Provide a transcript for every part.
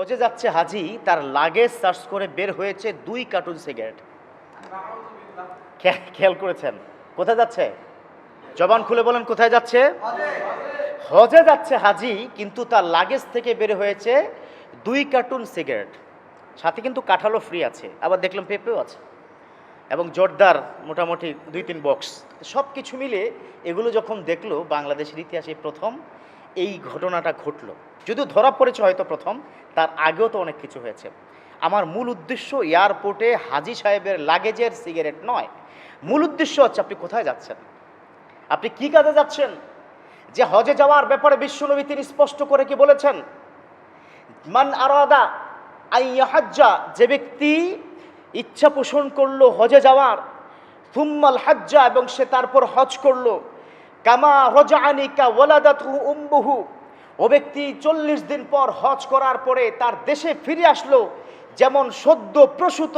হজে যাচ্ছে হাজি, তার লাগেজ সার্চ করে বের হয়েছে দুই কার্টুন সিগারেট। খেয়াল করেছেন? কোথায় যাচ্ছে? জবান খুলে বলেন কোথায় যাচ্ছে? হজে যাচ্ছে হাজি, কিন্তু তার লাগেজ থেকে বের হয়েছে দুই কার্টুন সিগারেট। সাথে কিন্তু কাঁঠালও ফ্রি আছে, আবার দেখলাম পেঁপেও আছে। এবং জোরদার মোটামুটি দুই তিন বক্স সব কিছু মিলে এগুলো যখন দেখল, বাংলাদেশের ইতিহাসে প্রথম এই ঘটনাটা ঘটলো। যদিও ধরা পড়েছে হয়তো প্রথম, তার আগেও তো অনেক কিছু হয়েছে। আমার মূল উদ্দেশ্য এয়ারপোর্টে হাজি সাহেবের লাগেজের সিগারেট নয়। মূল উদ্দেশ্য হচ্ছে, আপনি কোথায় যাচ্ছেন? আপনি কি কাজে যাচ্ছেন? যে হজে যাওয়ার ব্যাপারে বিশ্বনবী তিনি স্পষ্ট করে কি বলেছেন? মান আরাদা আইয়াহাজ্জা যে ব্যক্তি ইচ্ছা পোষণ করল হজে যাওয়ার থুম্মাল হাজ্জা এবং সে তারপর হজ করল কামা রজা আনিকা ওয়ালাদাতু উম্বুহু ও ব্যক্তি চল্লিশ দিন পর হজ করার পরে তার দেশে ফিরে আসলো, যেমন সদ্য প্রসূত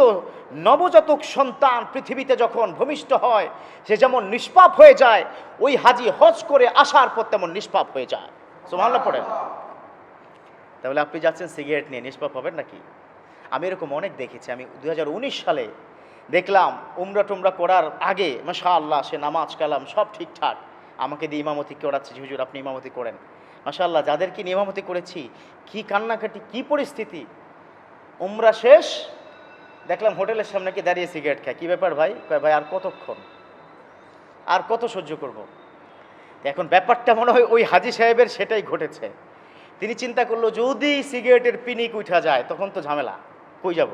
নবজাতক সন্তান পৃথিবীতে যখন ভূমিষ্ঠ হয়, সে যেমন নিষ্পাপ হয়ে যায়, ওই হাজি হজ করে আসার পর তেমন নিষ্পাপ হয়ে যায়। সুবহানাল্লাহ পড়েন। তাহলে আপনি যাচ্ছেন সিগারেট নিয়ে, নিষ্পাপ হবেন নাকি? আমি এরকম অনেক দেখেছি, আমি দু হাজার উনিশ সালে দেখলাম, উমরা টুমরা করার আগে মাশা আল্লাহ সে নামাজ, কালাম সব ঠিকঠাক। আমাকে দিয়ে ইমামতি করাচ্ছে হুজুর, আপনি ইমামতি করেন। মাশা আল্লাহ যাদেরকে নিয়ে করেছি, কি কান্নাকাটি, কি পরিস্থিতি? উমরা শেষ, দেখলাম হোটেলের সামনে কি দাঁড়িয়ে সিগারেট খায়। কী ব্যাপার ভাই? ভাই, আর কতক্ষণ? আর কত সহ্য করব। এখন ব্যাপারটা মনে হয় ওই হাজি সাহেবের সেটাই ঘটেছে। তিনি চিন্তা করল, যদি সিগারেটের পিনিক উঠা যায়, তখন তো ঝামেলা। কই যাব?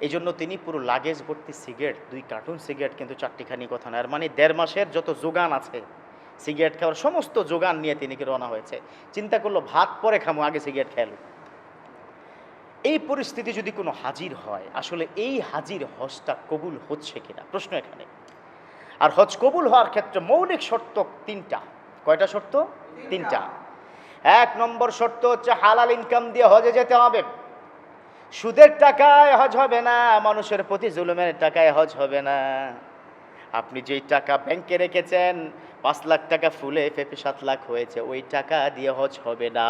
এই জন্য তিনি পুরো লাগেজ ভর্তি সিগারেট দুই কার্টুন সিগারেট কিন্তু চারটিখানি কথা না। আর মানে দেড় মাসের যত যোগান আছে সিগারেট খাওয়ার সমস্ত যোগান নিয়ে তিনি রওনা হয়েছে। চিন্তা করল, ভাত পরে খামো, আগে সিগারেট খেলো এই পরিস্থিতি যদি কোনো হাজির হয়, আসলে এই হাজির হজটা কবুল হচ্ছে কিনা? প্রশ্ন এখানে। আর হজ কবুল হওয়ার ক্ষেত্রে মৌলিক শর্ত তিনটা। কয়টা শর্ত? তিনটা। এক নম্বর শর্ত হচ্ছে হালাল ইনকাম দিয়ে হজে যেতে হবে। সুদের টাকায় হজ হবে না, মানুষের প্রতি জুলুমের টাকায় হজ হবে না। আপনি যেই টাকা ব্যাংকে রেখেছেন, পাঁচ লাখ টাকা ফুলে ফেপে সাত লাখ হয়েছে, ওই টাকা দিয়ে হজ হবে না।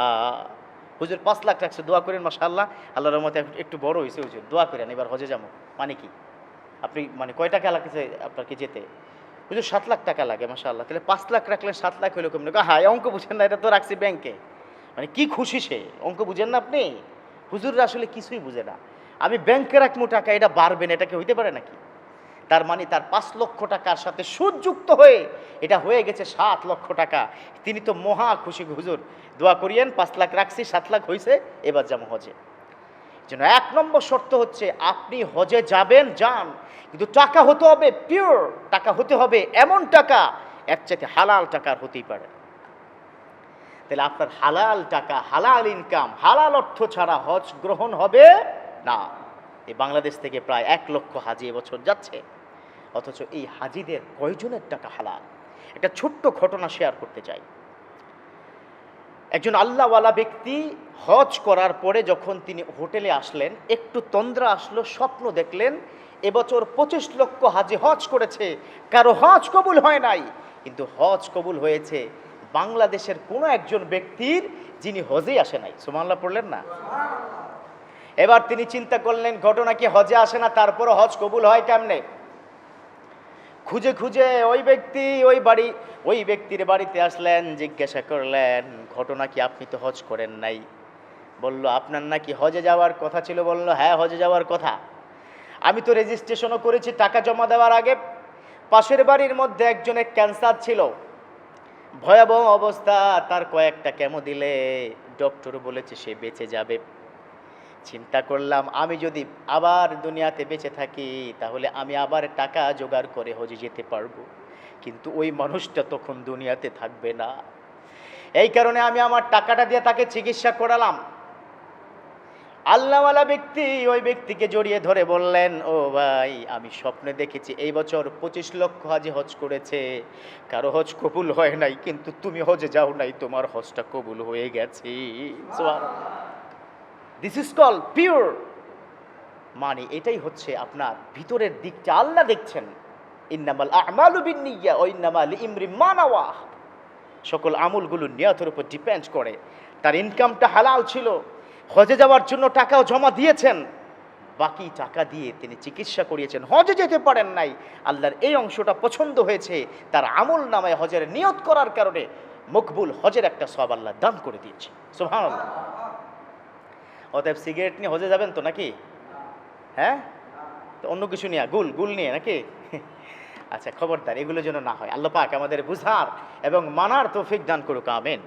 হুজুর, পাঁচ লাখ রাখছে দোয়া করেন, মাশাআল্লাহ। আল্লাহর রহমতে একটু বড় হয়েছে হুজুর। দোয়া করেন, এবার হজে যাব। মানে কি? আপনি মানে কয় টাকা লাগছে আপনাকে যেতে? হুজুর, সাত লাখ টাকা লাগে, মাশাআল্লাহ। তাহলে পাঁচ লাখ রাখলে সাত লাখ হইল কেমন? হ্যাঁ অঙ্ক বুঝেন না, এটা তো রাখছি ব্যাংকে। মানে কি খুশি সে? অঙ্ক বুঝেন না আপনি? হুজুররা আসলে কিছুই বুঝে না। আমি ব্যাংকে রাখব টাকা এটা বাড়বে না, এটা কি হইতে পারে নাকি? তার মানে তার পাঁচ লক্ষ টাকার সাথে সুদযুক্ত হয়ে এটা হয়ে গেছে সাত লক্ষ টাকা। তিনি তো মহা খুশি হুজুর। দোয়া করিয়েন, পাঁচ লাখ রাখছি, সাত লাখ হয়েছে এবার যেমন হজে। যেন এক নম্বর শর্ত হচ্ছে আপনি হজে যাবেন, যান। কিন্তু টাকা হতে হবে পিওর টাকা হতে হবে এমন টাকা, এর চাইতে হালাল টাকার হতেই পারে। তাহলে আপনার হালাল টাকা, হালাল ইনকাম হালাল অর্থ ছাড়া হজ গ্রহণ হবে না। এই বাংলাদেশ থেকে প্রায় এক লক্ষ হাজি এবছর যাচ্ছে। অথচ এই হাজিদের কয়জনের টাকা হালাল? একটা ছোট্ট ঘটনা শেয়ার করতে চাই। একজন আল্লাহওয়ালা ব্যক্তি হজ করার পরে যখন তিনি হোটেলে আসলেন, একটু তন্দ্রা আসলো, স্বপ্ন দেখলেন এবছর পঁচিশ লক্ষ হাজি হজ করেছে। কারও হজ কবুল হয় নাই, কিন্তু হজ কবুল হয়েছে। বাংলাদেশের কোনো একজন ব্যক্তির যিনি হজেই আসে নাই। সুমাল্লাহ পড়লেন না? এবার তিনি চিন্তা করলেন ঘটনা কি হজে আসে না তারপরও হজ কবুল হয় কেমনে? খুঁজে খুঁজে ওই ব্যক্তি ওই বাড়ি ওই ব্যক্তির বাড়িতে আসলেন জিজ্ঞাসা করলেন ঘটনা কি আপনি তো হজ করেন নাই? বলল আপনার নাকি হজে যাওয়ার কথা ছিল? বলল হ্যাঁ হজে যাওয়ার কথা। আমি তো রেজিস্ট্রেশনও করেছি টাকা জমা দেওয়ার আগে। পাশের বাড়ির মধ্যে একজনের ক্যান্সার ছিল। ভয়াবহ অবস্থা। তার কয়েকটা কেমো দিলে ডক্টর বলেছে সে বেঁচে যাবে। চিন্তা করলাম, আমি যদি আবার দুনিয়াতে বেঁচে থাকি, তাহলে আমি আবার টাকা জোগাড় করে হজে যেতে পারব। কিন্তু ওই মানুষটা তখন দুনিয়াতে থাকবে না। এই কারণে আমি আমার টাকাটা দিয়ে তাকে চিকিৎসা করালাম। আল্লাহওয়ালা ব্যক্তি ওই ব্যক্তিকে জড়িয়ে ধরে বললেন, ও ভাই, আমি স্বপ্নে দেখেছি, এই বছর পঁচিশ লক্ষ হাজি হজ করেছে। কারও হজ কবুল হয় নাই, কিন্তু তুমি হজে যাও নাই, তোমার হজটা কবুল হয়ে গেছে। দিস ইজ কল পিওর মানে এটাই হচ্ছে আপনার ভিতরের দিকটা। আল্লাহ দেখছেন, ইন্নামাল আমালু ইন্নামাল ইমরি মানাওয়া। সকল আমলগুলো নিয়তের উপর ডিপেন্ড করে। তার ইনকামটা হালাল ছিল। হজে যাওয়ার জন্য টাকাও জমা দিয়েছেন। বাকি টাকা দিয়ে তিনি চিকিৎসা করিয়েছেন। হজে যেতে পারেন নাই। আল্লাহর এই অংশটা পছন্দ হয়েছে। তার আমল নামায় হজের নিয়ত করার কারণে মকবুল হজের একটা সব আল্লাহ দান করে দিয়েছে। অতএব সিগারেট নিয়ে হজে যাবেন তো নাকি? হ্যাঁ? তো অন্য কিছু নিয়ে, গুল গুল নিয়ে নাকি? আচ্ছা খবরদার, এগুলো যেন না হয়। আল্লাহ পাক আমাদের বুঝার এবং মানার তৌফিক দান করুক, আমেন।